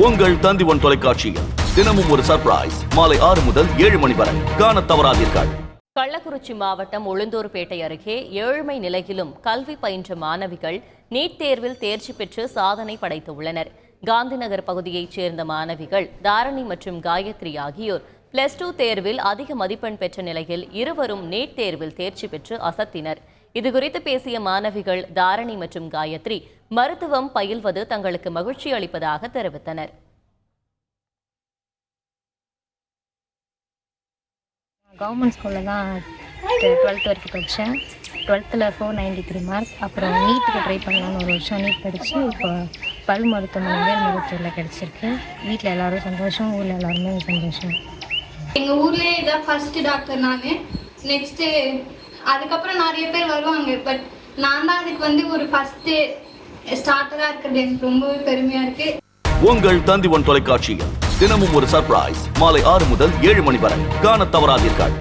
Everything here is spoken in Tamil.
உங்கள் தந்திவன் தொலைக்காட்சியில் தினமும் ஒரு சர்ப்ரைஸ் மாலை ஆறு முதல் ஏழு மணி வரை. காண தவறாதீர்கள். கள்ளக்குறிச்சி மாவட்டம் உளுந்தூர்பேட்டை அருகே ஏழ்மை நிலையிலும் கல்வி பயின்ற மாணவிகள் நீட் தேர்வில் தேர்ச்சி பெற்று சாதனை படைத்துள்ளனர். காந்திநகர் பகுதியைச் சேர்ந்த மாணவிகள் தாரணி மற்றும் காயத்ரி ஆகியோர் பிளஸ் டூ தேர்வில் அதிக மதிப்பெண் பெற்ற நிலையில் இருவரும் நீட் தேர்வில் தேர்ச்சி பெற்று அசத்தினர். இதுகுறித்து பேசிய மாணவிகள் தாரணி மற்றும் காயத்ரி மருத்துவம் பயில்வது தங்களுக்கு மகிழ்ச்சி அளிப்பதாக தெரிவித்தனர். கவர்மெண்ட் ஸ்கூலில் தான் டுவெல்த் வரைக்கும் படித்தேன் டுவெல்த்தில் ஃபோர் நைன்டி த்ரீ மார்க் அப்புறம் நீட்டுக்கு ட்ரை பண்ணலான்னு ஒரு வருஷம் நீட் படித்து இப்போ பல் மருத்துவமனை வேல் மருத்துவத்தில் கிடச்சிருக்கு. வீட்டில் எல்லாரும் சந்தோஷம் ஊரில் எல்லாருமே சந்தோஷம். எங்கள் ஊர்லேயே இதான் ஃபஸ்ட்டு டாக்டர் நான். நெக்ஸ்ட்டு அதுக்கப்புறம் நிறைய பேர் வருவாங்க பட் நான் தான் அதுக்கு வந்து ஒரு ஃபஸ்ட்டு ஸ்டார்டராக இருக்கிறது. எனக்கு ரொம்பவே பெருமையாக இருக்குது உங்கள் தந்தி ஒன் தொலைக்காட்சியில் தினமும் ஒரு சர்ப்ரைஸ் மாலை ஆறு முதல் ஏழு மணி வரை. காண தவறாதீர்கள்.